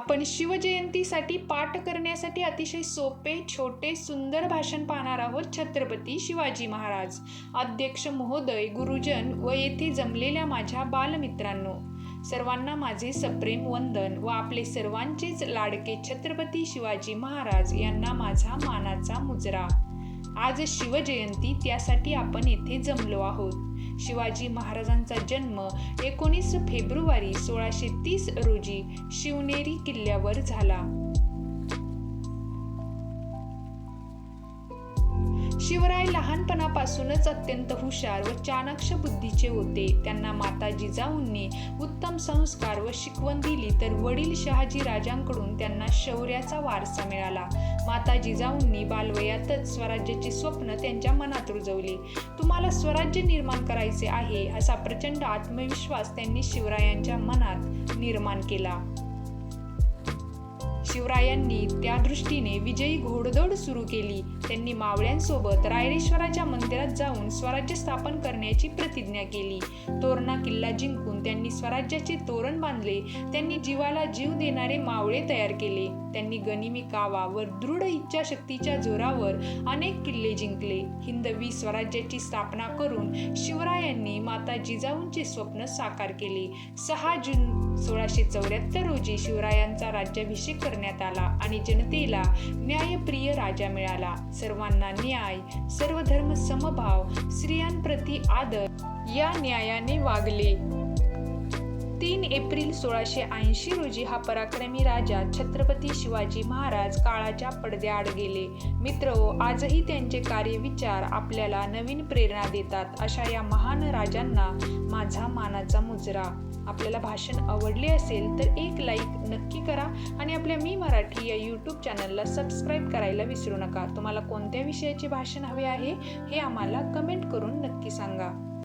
आपण शिवजयंतीसाठी पाठ करण्यासाठी अतिशय सोपे छोटे सुंदर भाषण पाहणार आहोत छत्रपती शिवाजी महाराज. अध्यक्ष महोदय गुरुजन व येथे जमलेल्या माझ्या बालमित्रांनो सर्वांना माझे सप्रेम वंदन व आपले सर्वांचेच लाडके छत्रपती शिवाजी महाराज यांना माझा मानाचा मुजरा. आज शिवजयंती त्यासाठी आपण येथे जमलो आहोत. शिवाजी महाराजांचा जन्म एकोणीस फेब्रुवारी सोळाशे तीस रोजी शिवनेरी किल्ल्यावर झाला. शिवराय लहानपणापासूनच अत्यंत हुशार व चाणक्य बुद्धीचे होते. त्यांना माता जिजाऊंनी उत्तम संस्कार व शिकवण दिली तर वडील शहाजी राजांकडून त्यांना शौर्याचा वारसा मिळाला. माता जिजाऊंनी बालवयातच स्वराज्याचे स्वप्न त्यांच्या मनात रुजवले. तुम्हाला स्वराज्य निर्माण करायचे आहे असा प्रचंड आत्मविश्वास त्यांनी शिवरायांच्या मनात निर्माण केला. शिवरायांनी त्या दृष्टीने विजयी घोडदौड सुरू केली. त्यांनी मावळ्यांसोबत रायरेश्वराच्या मंदिरात जाऊन स्वराज्य स्थापन करण्याची प्रतिज्ञा केली. तोरणा किल्ला जिंकून त्यांनी स्वराज्याचे तोरण बांधले. त्यांनी जीवाला जीव देणारे मावळे तयार केले. त्यांनी गनिमी कावा व दृढ इच्छाशक्तीच्या जोरावर अनेक किल्ले जिंकले. हिंदवी स्वराज्याची स्थापना करून शिवरायांनी माता जिजाऊंचे स्वप्न साकार केले. सहा जून सोळाशे चौऱ्याहत्तर रोजी शिवरायांचा राज्याभिषेक करण्यात आला आणि जनतेला न्यायप्रिय राजा मिळाला. सर्वांना न्याय सर्व धर्म समभाव स्त्रियांप्रती आदर या न्यायाने वागले. तीन एप्रिल सोळाशे ऐंशी रोजी हा पराक्रमी राजा छत्रपती शिवाजी महाराज काळाच्या पडद्याआड गेले. मित्र हो, आजही त्यांचे कार्यविचार आपल्याला नवीन प्रेरणा देतात अशा या महान राजांना माझा मानाचा मुजरा. आपल्याला भाषण आवडले असेल तर एक लाईक नक्की करा आणि आपल्या मी मराठी या यूट्यूब चॅनलला सबस्क्राईब करायला विसरू नका. तुम्हाला कोणत्या विषयाचे भाषण हवे आहे हे आम्हाला कमेंट करून नक्की सांगा.